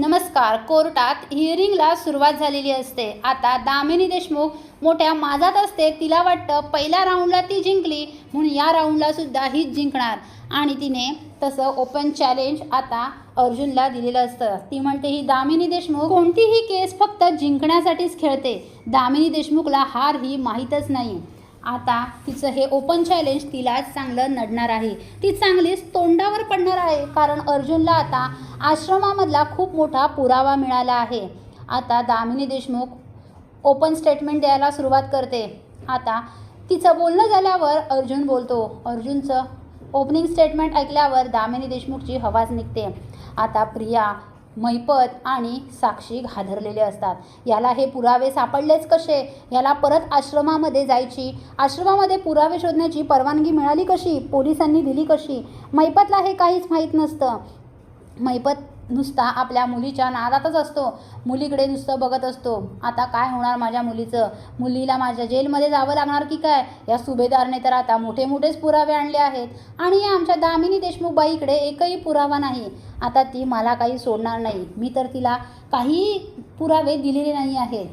नमस्कार कोर्टात हिअरिंगला सुरुवात झालेली असते. आता दामिनी देशमुख मोठ्या माझात असते तिला वाटतं पहिल्या राऊंडला ती जिंकली म्हणून या राऊंडला सुद्धा हीच जिंकणार. आणि तिने तसं ओपन चॅलेंज आता अर्जुनला दिलेलं असतं. ती म्हणते ही दामिनी देशमुख कोणतीही केस फक्त जिंकण्यासाठीच खेळते. दामिनी देशमुखला हार ही माहीतच नाही. आता तिचं हे ओपन चॅलेंज तिला चांगलं नडणार आहे. ती चांगलीच तोंडावर पडणार आहे कारण अर्जुनला आता आश्रमामधला खूप मोठा पुरावा मिळाला आहे. आता दामिनी देशमुख ओपन स्टेटमेंट द्यायला सुरुवात करते. आता तिचं बोलणं झाल्यावर अर्जुन बोलतो. अर्जुनचं ओपनिंग स्टेटमेंट ऐकल्यावर दामिनी देशमुखची हवाच निघते. आता प्रिया मैपत आणि साक्षी घादरलेले असतात. याला हे पुरावे सापडलेच कसे? याला परत आश्रमामध्ये जायची. आश्रमामध्ये पुरावे शोधण्याची परवानगी मिळाली कशी? पोलिसांनी दिली कशी? मैपतला हे काहीच माहीत नसतं. मैपत नुसता आपल्या मुलीच्या नादातच असतो. मुलीकडे नुसतं बघत असतो. आता काय होणार माझ्या मुलीचं? मुलीला माझ्या जेलमध्ये जावं लागणार की काय? या सुभेदारने तर आता मोठे मोठेच पुरावे आणले आहेत. आणि या आमच्या दामिनी देशमुख बाईकडे एकही पुरावा नाही. आता ती मला काही सोडणार नाही. मी तर तिला काही पुरावे दिलेले नाही आहेत.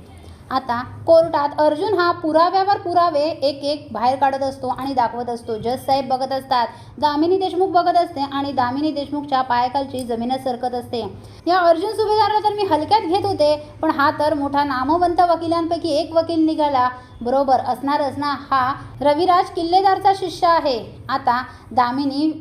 आता कोर्टात अर्जुन हा पुराव्यावर पुरावे एक एक बाहेर काढत असतो आणि दाखवत असतो. जज साहेब बघत असतात. दामिनी देशमुख बघत असते आणि दामिनी देशमुखच्या पायाखालची जमीनच सरकत असते. या अर्जुन सुभेदारला तर मी हलक्यात घेत होते पण हा तर मोठा नामवंत वकिलांपैकी एक वकील निघाला. बरोबर असणारच ना? हा रविराज किल्लेदारचा शिष्य आहे. आता दामिनी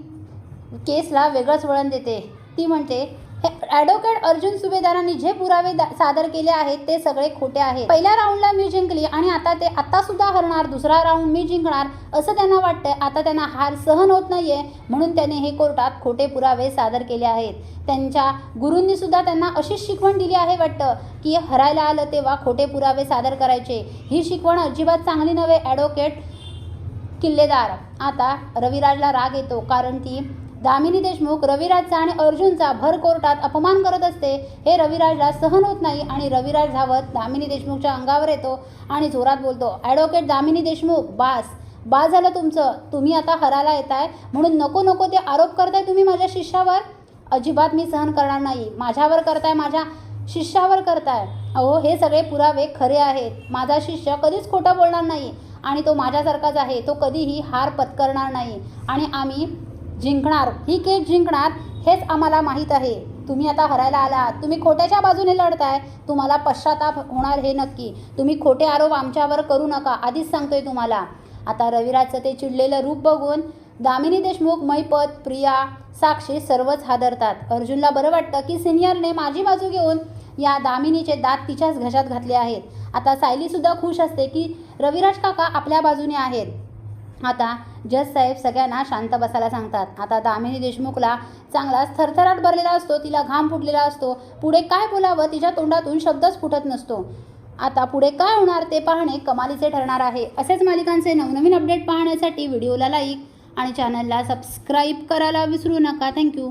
केसला वेगळंच वळण देते. ती म्हणते ॲडव्होकेट अर्जुन सुभेदारांनी जे पुरावे दा- सादर केले आहेत ते सगळे खोटे आहेत. पहिल्या राऊंडला मी जिंकली आणि आता ते आता सुद्धा हरणार दुसरा राऊंड मी जिंकणार असं त्यांना वाटतंय. आता त्यांना हार सहन होत नाहीये म्हणून त्याने हे कोर्टात खोटे पुरावे सादर केले आहेत. त्यांच्या गुरूंनी सुद्धा त्यांना अशीच शिकवण दिली आहे वाटतं की हरायला आलं तेव्हा खोटे पुरावे सादर करायचे. ही शिकवण अजिबात चांगली नव्हे ॲडव्होकेट किल्लेदार. आता रविराजला राग येतो कारण ती दामिनी देशमुख रविराजचा आणि अर्जुनचा भर कोर्टात अपमान करत असते हे रविराजला सहन होत नाही आणि रविराज धावत दामिनी देशमुखच्या अंगावर येतो आणि जोरात बोलतो ॲडव्होकेट दामिनी देशमुख बास बा झालं तुमचं तुम्ही आता हराला येताय म्हणून नको नको ते आरोप करताय तुम्ही माझ्या शिष्यावर? अजिबात मी सहन करणार नाही माझ्यावर करताय माझ्या शिष्यावर करताय. अहो हे सगळे पुरावे खरे आहेत माझा शिष्य कधीच खोटं बोलणार नाही आणि तो माझ्यासारखाच आहे तो कधीही हार पत्करणार नाही आणि आम्ही जिंकणार ही केस जिंकणार हेच आम्हाला माहीत आहे. तुम्ही आता हरायला आलात. तुम्ही खोट्याच्या बाजूने लढताय. तुम्हाला पश्चाताप होणार हे नक्की. तुम्ही खोटे आरोप आमच्यावर करू नका आधीच सांगतोय तुम्हाला. आता रविराजचं ते चिडलेलं रूप बघून दामिनी देशमुख मैपत प्रिया साक्षी सर्वच हादरतात. अर्जुनला बरं वाटतं की सिनियरने माझी बाजू घेऊन या दामिनीचे दात तिच्याच घशात घातले आहेत. आता सायलीसुद्धा खुश असते की रविराज काका आपल्या बाजूने आहेत. आता जज साहेब सगळ्यांना शांत बसायला सांगतात. आता दामिनी देशमुखला चांगलाच थरथराट भरलेला असतो तिला घाम फुटलेला असतो. पुढे काय बोलावं? तिच्या तोंडातून शब्दच फुटत नसतो. आता पुढे काय होणार? ते पाहणे कमालीचे ठरणार आहे. असेच मालिकांचे नवनवीन अपडेट पाहण्यासाठी व्हिडिओला लाईक आणि चॅनलला सबस्क्राईब करायला विसरू नका. थँक्यू